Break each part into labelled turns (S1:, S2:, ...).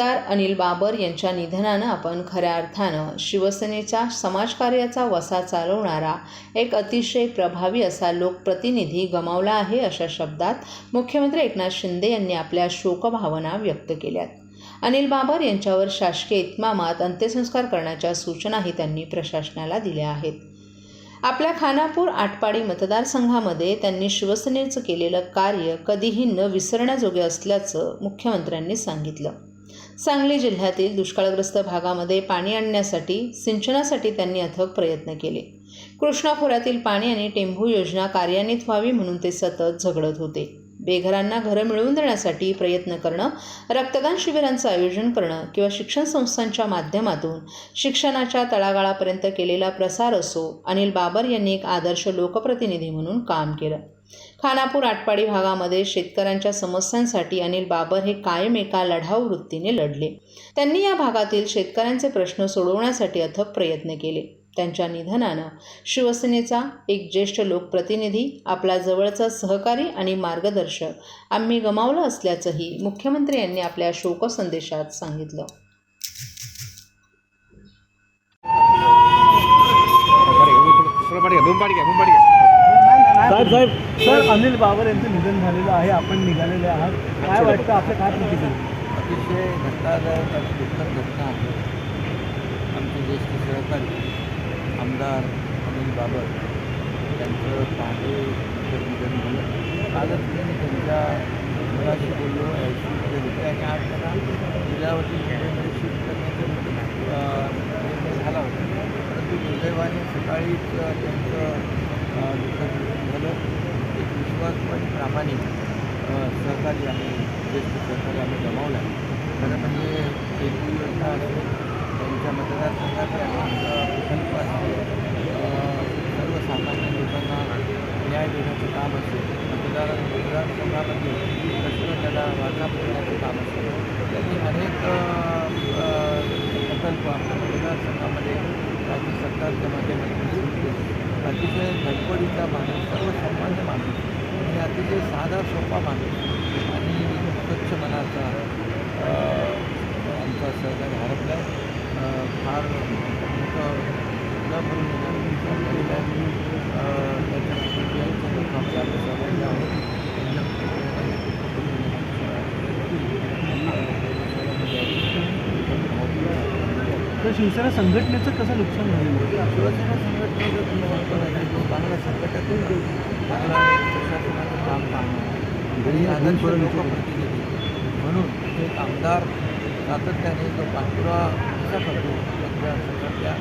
S1: आमदार अनिल बाबर यांच्या निधनानं आपण खऱ्या अर्थानं शिवसेनेच्या समाजकार्याचा वसा चालवणारा एक अतिशय प्रभावी असा लोकप्रतिनिधी गमावला आहे अशा शब्दात मुख्यमंत्री एकनाथ शिंदे यांनी आपल्या शोकभावना व्यक्त केल्यात. अनिल बाबर यांच्यावर शासकीय इतमामात अंत्यसंस्कार करण्याच्या सूचनाही त्यांनी प्रशासनाला दिल्या आहेत. आपल्या खानापूर आटपाडी मतदारसंघामध्ये त्यांनी शिवसेनेचं केलेलं कार्य कधीही न विसरण्याजोगे असल्याचं मुख्यमंत्र्यांनी सांगितलं. सांगली जिल्ह्यातील दुष्काळग्रस्त भागामध्ये पाणी आणण्यासाठी सिंचनासाठी त्यांनी अथक प्रयत्न केले. कृष्णा खोऱ्यातील पाणी आणि टेंभू योजना कार्यान्वित व्हावी म्हणून ते सतत झगडत होते. बेघरांना घरं मिळवून देण्यासाठी प्रयत्न करणं रक्तदान शिबिरांचं आयोजन करणं किंवा शिक्षण संस्थांच्या माध्यमातून शिक्षणाच्या तळागाळापर्यंत केलेला प्रसार असो अनिल बाबर यांनी एक आदर्श लोकप्रतिनिधी म्हणून काम केलं. खानापूर आटपाडी भागामध्ये शेतकऱ्यांच्या समस्यांसाठी अनिल बाबर हे कायम एका लढाऊ वृत्तीने लढले. त्यांनी या भागातील शेतकऱ्यांचे प्रश्न सोडवण्यासाठी अथक प्रयत्न केले. त्यांच्या निधनानं शिवसेनेचा एक ज्येष्ठ लोकप्रतिनिधी आपला जवळचा सहकारी आणि मार्गदर्शक आम्ही गमावलं असल्याचंही मुख्यमंत्री यांनी आपल्या शोकसंदेशात सांगितलं.
S2: साहेब साहेब सर अनिल बाबर यांचं निधन झालेलं आहे. आपण निघालेले आहात. काय वाटतं आपलं काय प्रतिक्रिया?
S3: अतिशय घटनादायक आणि दुःखद घटना आहे. आमचे ज्येष्ठ सहकारी आमदार अनिल बाबर यांचं पहाटे निधन झालं. कालच मी त्यांच्या मुलाशी बोललो. मध्ये होते. आणि आज त्यांना जिल्ह्यावरती मुंबईमध्ये शिफ्ट करण्याचा निर्णय झाला होता. परंतु दुर्दैवाने सकाळीच त्यांचं दुःखद एक विश्वास आणि प्रामाणिक सहकार्य सहकारी आम्ही ज्येष्ठ सहकार्य आम्ही गमावला. खरं म्हणजे एक योजना असेल त्यांच्या मतदारसंघाचा आमचा प्रकल्प असेल सर्वसामान्य लोकांना न्याय देण्याचं काम असेल मतदार मतदारसंघामध्ये प्रश्न त्याला वाचा करण्याचं काम असेल त्यांनी अनेक प्रकल्प आपल्या मतदारसंघामध्ये राज्य सरकारच्या माध्यमातून सुरू केले. अतिशय धडपडीचा माणूस सर्वसामान्य माणूस म्हणजे आणि अतिशय साधा सोपा माणूस. आणि स्वच्छ मनाचा आमचा सहकारी हरपला फार मोठं न भरून येणारं नुकसान झालेलं आहे अ, त्याच्या कुटुंबियांचे लोक आमच्या आमच्या सहभागी आहोत त्यांच्या कुटुंबियांना
S2: तर शिवसेना संघटनेचं कसं नुकसान झालेलं आहे
S3: शिवसेना संघटनेचं तुम्ही म्हणतो नाही तो चांगला प्रशासनाचं काम आदर्श लोकप्रतिनिधी म्हणून एक आमदार सातत्याने जो पाठपुरावा कसा करतो? आपल्या सरकारच्या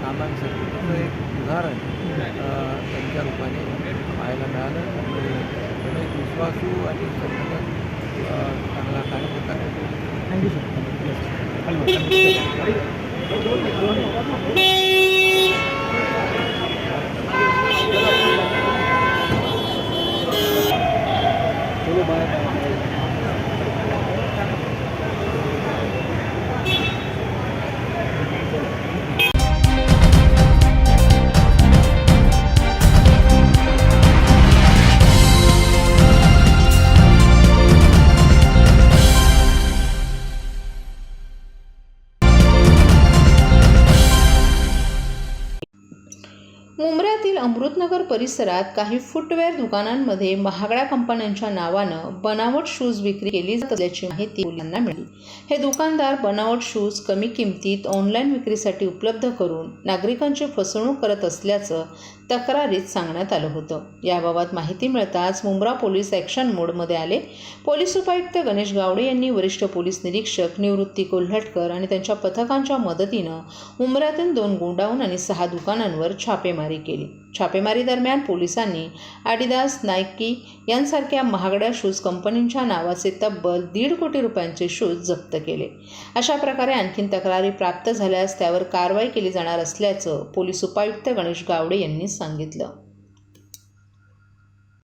S3: कामांसाठी त्याचं एक उदाहरण अं, त्यांच्या रूपाने पाहायला मिळालं. त्यामुळे त्याने एक विश्वासू आणि संघटक अं, चांगला कार्यकर्ता
S2: thank you sir Thank you.
S1: मुंब्र्यातील अमृतनगर परिसरात काही फुटवेअर दुकानांमध्ये महागड्या कंपन्यांच्या नावानं बनावट शूज विक्री केली जात असल्याची माहिती मुलांना मिळाली. हे दुकानदार बनावट शूज कमी किमतीत ऑनलाईन विक्रीसाठी उपलब्ध करून नागरिकांची फसवणूक करत असल्याचं तक्रारीत सांगण्यात आलं होतं. याबाबत माहिती मिळताच मुंब्रा पोलीस ॲक्शन मोडमध्ये आले. पोलीस उपायुक्त गणेश गावडे यांनी वरिष्ठ पोलीस निरीक्षक निवृत्ती कोल्हटकर आणि त्यांच्या पथकांच्या मदतीनं मुंब्र्यातील दोन गोडाऊन आणि सहा दुकानांवर छापेमारी केली. छापेमारी दरम्यान पोलिसांनी ॲडिदास नायकी यांसारख्या महागड्या शूज कंपनींच्या नावाचे तब्बल दीड कोटी रुपयांचे शूज जप्त केले. अशा प्रकारे आणखीन तक्रारी प्राप्त झाल्यास त्यावर कारवाई केली जाणार असल्याचं पोलीस उपायुक्त गणेश गावडे यांनी सांगितलं.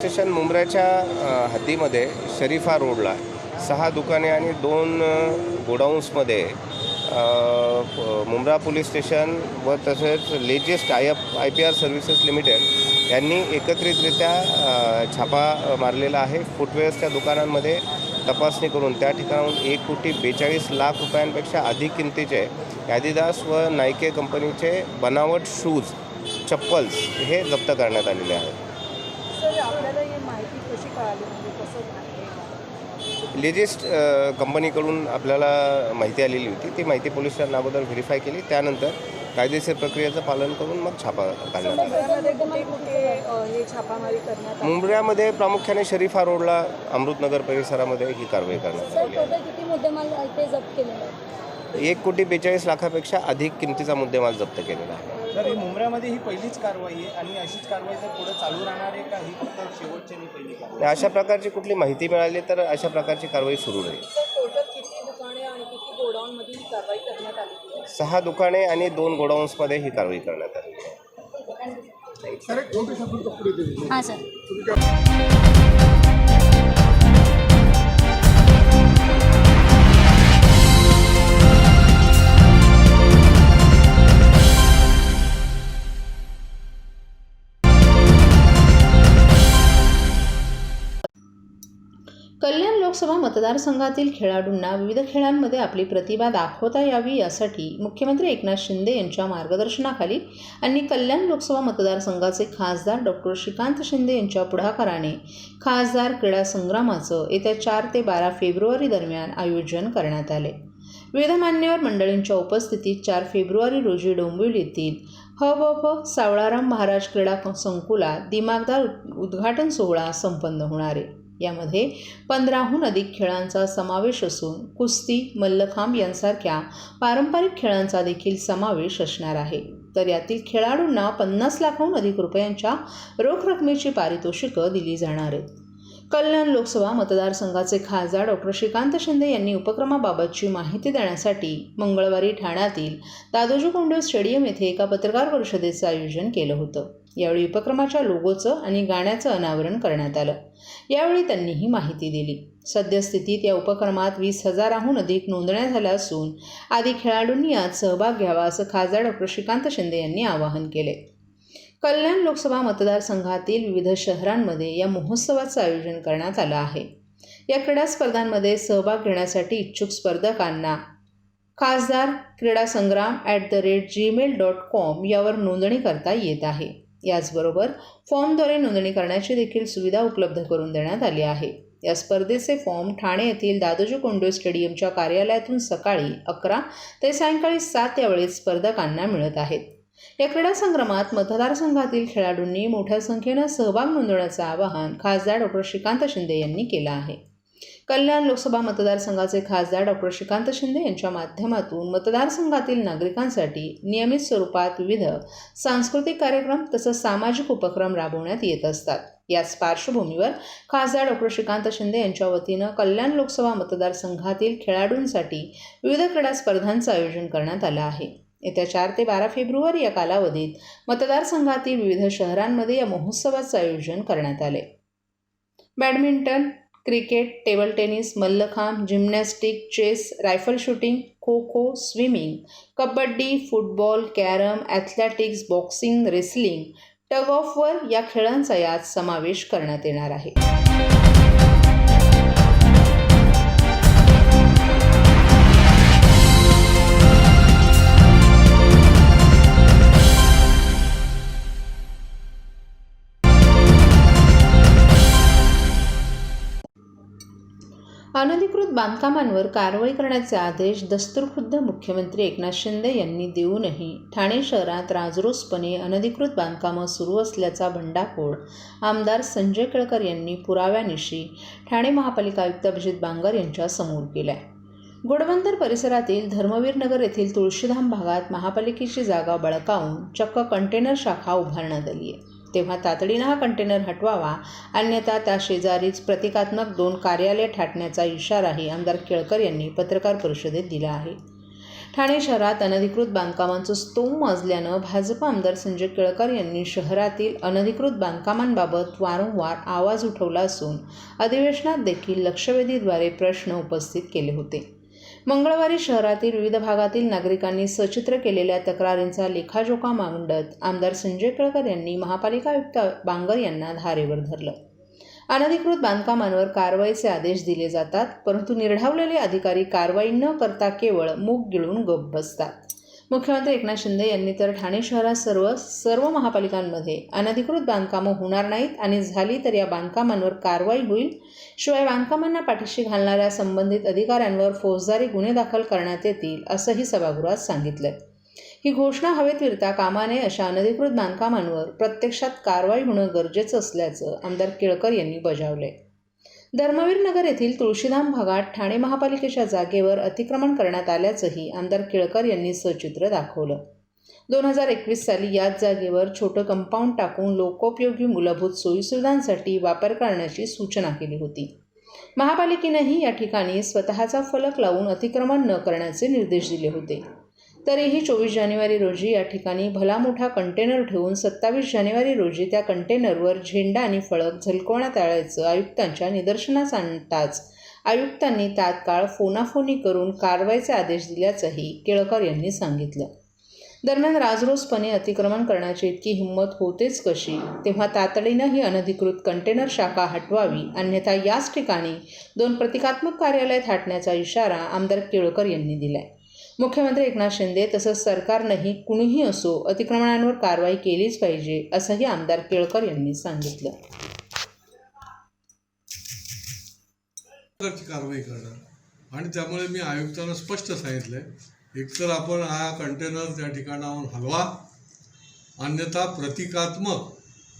S4: स्टेशन मुंब्र्याच्या हद्दीमध्ये शरीफा रोडला सहा दुकाने आणि दोन गोडाऊन्समध्ये मुंब्रा पोलीस स्टेशन व तसेच latest I I P R services limited यांनी एकत्रितरित्या छापा मारलेला आहे. फुटवेअर्सच्या दुकानांमध्ये तपासणी करून त्या ठिकाणाहून एक कोटी बेचाळीस लाख रुपयांपेक्षा अधिक किमतीचे ॲदिदास व नायके कंपनीचे बनावट शूज चप्पल्स हे जप्त करण्यात आलेले आहेत
S5: सर आपल्याला ही माहिती कशी कळाली म्हणजे कसं आहे?
S4: लेजेस्ट कंपनीकडून आपल्याला माहिती आलेली होती ती माहिती पोलिसांना अगोदर व्हेरीफाय केली. त्यानंतर कायदेशीर प्रक्रियेचं पालन करून मग छापा काढण्यात आला. मुंबऱ्यामध्ये प्रामुख्याने शरीफा रोडला अमृतनगर परिसरामध्ये ही कारवाई करण्यात आली एक कोटी बेचाळीस लाखापेक्षा अधिक किमतीचा मुद्देमाल जप्त केलेला आहे.
S2: तर ही मुंबऱ्यामध्ये ही पहिलीच कारवाई आहे आणि अशीच कारवाई जर पुढे चालू राहणार आहे का? ही फक्त शेवटची आणि पहिली कारवाई.
S4: अशा प्रकारची कुठली माहिती मिळाली तर अशा प्रकारची कारवाई सुरू राहील.
S5: सर टोटल किती दुकाने आणि किती गोडाऊनमध्ये ही कारवाई करण्यात आलेली आहे
S4: सहा दुकाने आणि दोन गोडाऊन्समध्ये ही कारवाई करण्यात आली. आहे
S5: हां सर.
S1: मतदारसंघातील खेळाडूंना विविध खेळांमध्ये आपली प्रतिभा दाखवता यावी यासाठी मुख्यमंत्री एकनाथ शिंदे यांच्या मार्गदर्शनाखाली आणि कल्याण लोकसभा मतदारसंघाचे खासदार डॉक्टर श्रीकांत शिंदे यांच्या पुढाकाराने खासदार क्रीडा संग्रामाचं येत्या चार ते बारा फेब्रुवारी दरम्यान आयोजन करण्यात आले. विविध मान्यवर मंडळींच्या उपस्थितीत चार फेब्रुवारी रोजी डोंबिवलीतील ह ब फ सावळाराम महाराज क्रीडा संकुलात दिमागदार उद- उद्घाटन सोहळा संपन्न होणार आहे. यामध्ये पंधराहून अधिक खेळांचा समावेश असून कुस्ती मल्लखांब यांसारख्या पारंपरिक खेळांचा देखील समावेश असणार आहे. तर यातील खेळाडूंना पन्नास लाखाहून अधिक रुपयांच्या रोख रकमेची पारितोषिकं दिली जाणार आहेत. कल्याण लोकसभा मतदारसंघाचे खासदार डॉक्टर श्रीकांत शिंदे यांनी उपक्रमाबाबतची माहिती देण्यासाठी मंगळवारी ठाण्यातील दादोजी कोंडे स्टेडियम येथे एका पत्रकार परिषदेचं आयोजन केलं होतं. यावेळी उपक्रमाच्या लोगोचं आणि गाण्याचं अनावरण करण्यात आलं. यावेळी त्यांनी ही माहिती दिली. सद्यस्थितीत या उपक्रमात वीस हजाराहून अधिक नोंदण्या झाल्या असून आदी खेळाडूंनी यात सहभाग घ्यावा असं खासदार डॉक्टर श्रीकांत शिंदे यांनी आवाहन केले. कल्याण लोकसभा मतदारसंघातील विविध शहरांमध्ये या महोत्सवाचं आयोजन करण्यात आलं आहे. या क्रीडा स्पर्धांमध्ये सहभाग घेण्यासाठी इच्छुक स्पर्धकांना खासदार क्रीडा संग्राम at the rate Gmail dot com यावर नोंदणी करता येत आहे. याचबरोबर फॉर्मद्वारे नोंदणी करण्याची देखील सुविधा उपलब्ध करून देण्यात आली आहे. या स्पर्धेचे फॉर्म ठाणे येथील दादोजी कोंडो स्टेडियमच्या कार्यालयातून सकाळी अकरा ते सायंकाळी सात या स्पर्धकांना मिळत आहेत. या क्रीडा संग्रामात मतदारसंघातील खेळाडूंनी मोठ्या संख्येनं सहभाग नोंदवण्याचं आवाहन खासदार डॉक्टर श्रीकांत शिंदे यांनी केलं आहे. कल्याण लोकसभा मतदारसंघाचे खासदार डॉक्टर श्रीकांत शिंदे यांच्या माध्यमातून मतदारसंघातील नागरिकांसाठी नियमित स्वरूपात विविध सांस्कृतिक कार्यक्रम तसंच सामाजिक उपक्रम राबवण्यात येत असतात. याच पार्श्वभूमीवर खासदार डॉक्टर श्रीकांत शिंदे यांच्या वतीनं कल्याण लोकसभा मतदारसंघातील खेळाडूंसाठी विविध क्रीडा स्पर्धांचं आयोजन करण्यात आलं आहे. येत्या चार ते बारा फेब्रुवारी या कालावधीत मतदारसंघातील विविध शहरांमध्ये या महोत्सवाचं आयोजन करण्यात आले badminton cricket table tennis mallakhamb gymnastic chess rifle shooting kho kho swimming kabaddi football carrom athletics boxing wrestling tug of war या खेळांचा यात समावेश करण्यात येणार आहे. अनधिकृत बांधकामांवर कारवाई करण्याचे आदेश दस्तूरखुद्द मुख्यमंत्री एकनाथ शिंदे यांनी देऊनही ठाणे शहरात राजरोसपणे अनधिकृत बांधकामं सुरू असल्याचा भंडाफोड आमदार संजय केळकर यांनी पुराव्यानिशी ठाणे महापालिका आयुक्त अभिजित बांगर यांच्यासमोर केलाय. केला परिसरातील धर्मवीर नगर येथील तुळशीधाम भागात महापालिकेची जागा बळकावून चक्क कंटेनर शाखा उभारण्यात आली आहे. तेव्हा तातडीनं हा कंटेनर हटवावा. अन्यथा त्या शेजारीच प्रतिकात्मक दोन कार्यालय ठाटण्याचा इशाराही आमदार केळकर यांनी पत्रकार परिषदेत दिला आहे. ठाणे शहरात अनधिकृत बांधकामांचं स्तोम माजल्यानं भाजप आमदार संजय केळकर यांनी शहरातील अनधिकृत बांधकामांबाबत वारंवार आवाज उठवला असून अधिवेशनात देखील लक्षवेधीद्वारे प्रश्न उपस्थित केले होते. मंगळवारी शहरातील विविध भागातील नागरिकांनी सचित्र केलेल्या तक्रारींचा लेखाजोखा मांडत आमदार संजय केळकर यांनी महापालिका आयुक्त बांगर यांना धारेवर धरलं. अनधिकृत बांधकामांवर कारवाईचे आदेश दिले जातात परंतु निर्ढावलेले अधिकारी कारवाई न करता केवळ मूग गिळून गप्प बसतात. मुख्यमंत्री एकनाथ शिंदे यांनी तर ठाणे शहरात सर्व सर्व महापालिकांमध्ये अनधिकृत बांधकामं होणार नाहीत आणि झाली तर या बांधकामांवर कारवाई होईल शिवाय बांधकामांना पाठीशी घालणाऱ्या संबंधित अधिकाऱ्यांवर फौजदारी गुन्हे दाखल करण्यात येतील असंही सभागृहात सांगितलं ही घोषणा हवेत फिरता कामाने अशा अनधिकृत बांधकामांवर प्रत्यक्षात कारवाई होणं गरजेचं असल्याचं आमदार केळकर यांनी बजावलंय. धर्मवीर नगर येथील तुळशीधाम भागात ठाणे महापालिकेच्या जागेवर अतिक्रमण करण्यात आल्याचंही आमदार केळकर यांनी सचित्र दाखवलं. दोन हजार एकवीस साली याच जागेवर छोटं कंपाऊंड टाकून लोकोपयोगी मूलभूत सोयीसुविधांसाठी वापर करण्याची सूचना केली होती. महापालिकेनंही या ठिकाणी स्वतःचा फलक लावून अतिक्रमण न करण्याचे निर्देश दिले होते. तरीही चोवीस जानेवारी रोजी या ठिकाणी भला मोठा कंटेनर ठेवून सत्तावीस जानेवारी रोजी त्या कंटेनरवर झेंडा आणि फळक झलकवण्यात आल्याचं आयुक्तांच्या निदर्शनास आणताच आयुक्तांनी तात्काळ फोनाफोनी करून कारवाईचे आदेश दिल्याचंही केळकर यांनी सांगितलं. दरम्यान राजरोसपणे अतिक्रमण करण्याची इतकी हिंमत होतेच कशी? तेव्हा तातडीनं ही अनधिकृत कंटेनर शाखा हटवावी अन्यथा याच ठिकाणी दोन प्रतिकात्मक कार्यालय थाटण्याचा इशारा आमदार केळकर यांनी दिलाय. मुख्यमंत्री एकनाथ शिंदे तसंच सरकारनंही कुणीही असो अतिक्रमणांवर कारवाई केलीच पाहिजे असंही आमदार केळकर यांनी सांगितलं.
S6: कारवाई करणार. आणि त्यामुळे मी आयुक्तांना स्पष्ट सांगितलं आहे एकतर आपण हा कंटेनर त्या ठिकाणाहून हलवा अन्यथा प्रतिकात्मक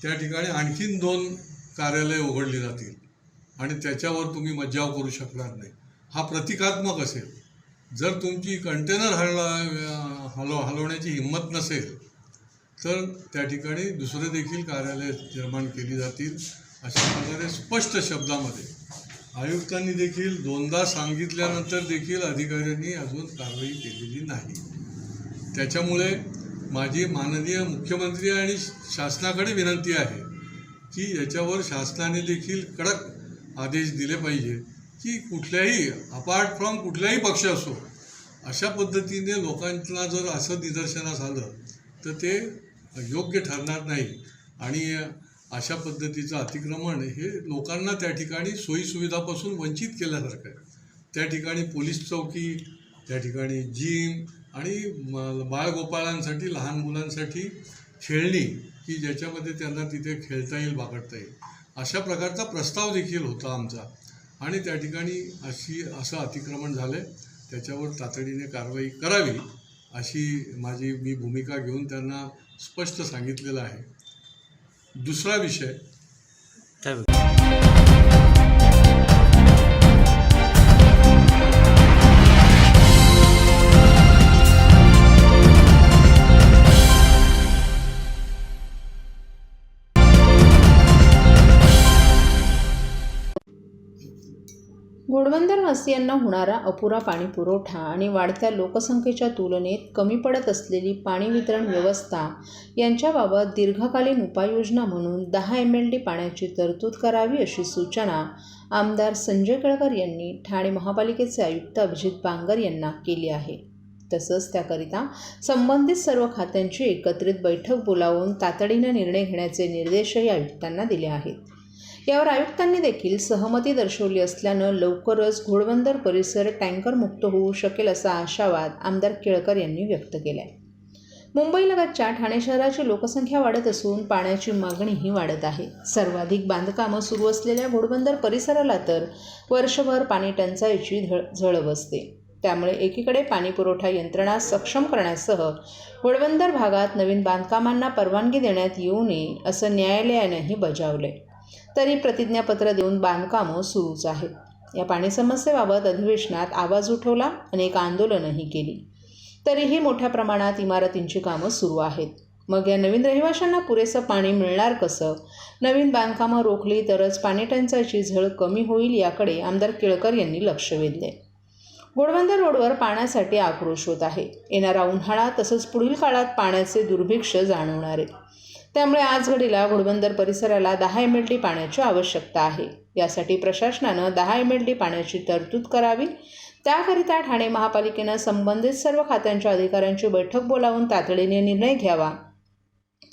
S6: त्या ठिकाणी आणखीन दोन कार्यालय उघडली जातील. आणि त्याच्यावर तुम्ही मज्जाव करू शकणार नाही. हा प्रतिकात्मक असेल. जर तुमची कंटेनर हलवा हलव हलवण्याची हिंमत नसेल तर त्या ठिकाणी दुसरे देखील कार्यालय निर्माण केली जातील अशा प्रकारे स्पष्ट शब्दामध्ये. आयुक्तांनी देखील दोनदा सांगितल्यानंतर देखील अधिकाऱ्यांनी अजून कारवाई केलेली नाही. त्याच्यामुळे माझी माननीय मुख्यमंत्री आणि शासनाकडे विनंती आहे की याच्यावर शासनाने देखील कडक आदेश दिले पाहिजे. की कुठल्याही अपार्ट फ्रॉम कुठल्याही पक्ष असो अशा पद्धतीने लोकांना जर असं निदर्शनास आलं तर ते योग्य ठरणार नाही. आणि अशा पद्धतीचं अतिक्रमण हे लोकांना त्या ठिकाणी सोयीसुविधापासून वंचित केल्यासारखं आहे. त्या ठिकाणी पोलीस चौकी त्या ठिकाणी जिम आणि म- बाळगोपाळांसाठी लहान मुलांसाठी खेळणी की ज्याच्यामध्ये त्यांना तिथे खेळता येईल बागडता येईल. अशा प्रकारचा प्रस्ताव देखील होता आमचा. आणि त्या ठिकाणी अशी असं अतिक्रमण झालं आहे त्याच्यावर तातडीने कारवाई करावी अशी माझी मी भूमिका घेऊन त्यांना स्पष्ट सांगितलेलं आहे. दुसरा विषय
S1: घोडबंदर वासियांना होणारा अपुरा पाणी पुरवठा आणि वाढत्या लोकसंख्येच्या तुलनेत कमी पडत असलेली पाणी वितरण व्यवस्था यांच्याबाबत दीर्घकालीन उपाययोजना म्हणून दहा एम एल डी पाण्याची तरतूद करावी अशी सूचना आमदार संजय केळकर यांनी ठाणे महापालिकेचे आयुक्त अभिजित बांगर यांना केली आहे. तसंच त्याकरिता संबंधित सर्व खात्यांची एकत्रित बैठक बोलावून तातडीनं निर्णय घेण्याचे निर्देशही आयुक्तांना दिले आहेत. यावर आयुक्तांनी देखील सहमती दर्शवली असल्यानं लवकरच घोडबंदर परिसर टँकरमुक्त होऊ शकेल असा आशावाद आमदार केळकर यांनी व्यक्त केला आहे मुंबईलगतच्या ठाणे शहराची लोकसंख्या वाढत असून पाण्याची मागणीही वाढत आहे. सर्वाधिक बांधकामं सुरू असलेल्या घोडबंदर परिसराला तर वर्षभर पाणी टंचाईची झळ झळ बसते. त्यामुळे एकीकडे पाणीपुरवठा यंत्रणा सक्षम करण्यासह घोडबंदर भागात नवीन बांधकामांना परवानगी देण्यात येऊ नये असं न्यायालयानंही बजावलंय. तरी प्रतिज्ञापत्र देऊन बांधकामं सुरूच आहेत या पाणी समस्येबाबत अधिवेशनात आवाज उठवला अनेक आंदोलनही केली. तरीही मोठ्या प्रमाणात इमारतींची कामं सुरू आहेत. मग या नवीन रहिवाशांना पुरेसं पाणी मिळणार कसं? नवीन बांधकामं रोखली तरच पाणी टंचाईची झळ कमी होईल याकडे आमदार केळकर यांनी लक्ष वेधले. गोडबंदर रोडवर पाण्यासाठी आक्रोश होत आहे. येणारा उन्हाळा तसंच पुढील काळात पाण्याचे दुर्भिक्ष जाणवणार आहे त्यामुळे आज घडीला घोडबंदर परिसराला दहा एम एल डी पाण्याची आवश्यकता आहे. यासाठी प्रशासनानं दहा एम एल डी पाण्याची तरतूद करावी. त्याकरिता ठाणे महापालिकेनं संबंधित सर्व खात्यांच्या अधिकाऱ्यांची बैठक बोलावून तातडीने निर्णय घ्यावा.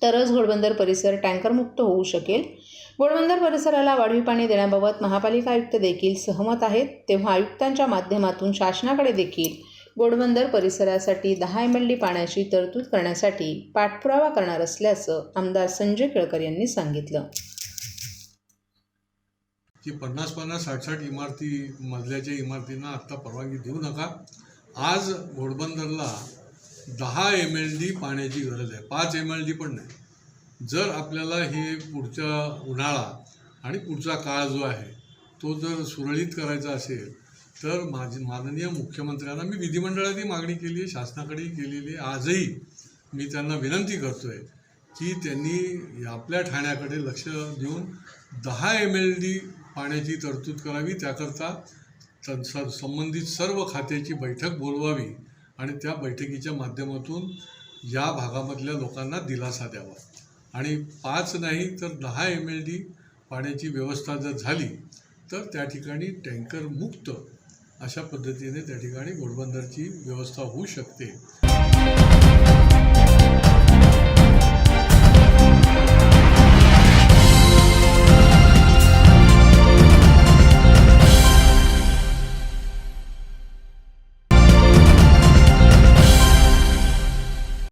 S1: तरच घोडबंदर परिसर टँकरमुक्त होऊ शकेल. घोडबंदर परिसराला वाढीव पाणी देण्याबाबत महापालिका आयुक्त देखील सहमत आहेत. तेव्हा आयुक्तांच्या माध्यमातून शासनाकडे देखील घोडबंदर परिसरासाठी दहा एम एल डी पाण्याची तरतूद करण्यासाठी पाठपुरावा करणार असल्याचं आमदार संजय केळकर यांनी सांगितलं.
S6: की पन्नास पन्नास साठ साठ इमारती मजल्याच्या इमारतींना आत्ता परवानगी देऊ नका. आज घोडबंदरला दहा एम एल डी पाण्याची गरज आहे. पाच एम एल डी पण नाही. जर आपल्याला हे पुढचा उन्हाळा आणि पुढचा काळ जो आहे तो जर सुरळीत करायचा असेल तर माझी माननीय मुख्यमंत्र्यांना मी विधिमंडळातही मागणी केली आहे शासनाकडेही केलेली आहे. आजही मी त्यांना विनंती करतो आहे की त्यांनी आपल्या ठाण्याकडे लक्ष देऊन दहा एम एल डी पाण्याची तरतूद करावी. त्याकरता सं स- संबंधित सर्व खात्याची बैठक बोलवावी आणि त्या बैठकीच्या माध्यमातून या भागामधल्या लोकांना दिलासा द्यावा. आणि पाच नाही तर दहा एम एल डी पाण्याची व्यवस्था जर झाली तर त्या ठिकाणी टँकर मुक्त अशा पद्धतीने त्या ठिकाणी घोडबंदरची व्यवस्था होऊ शकते.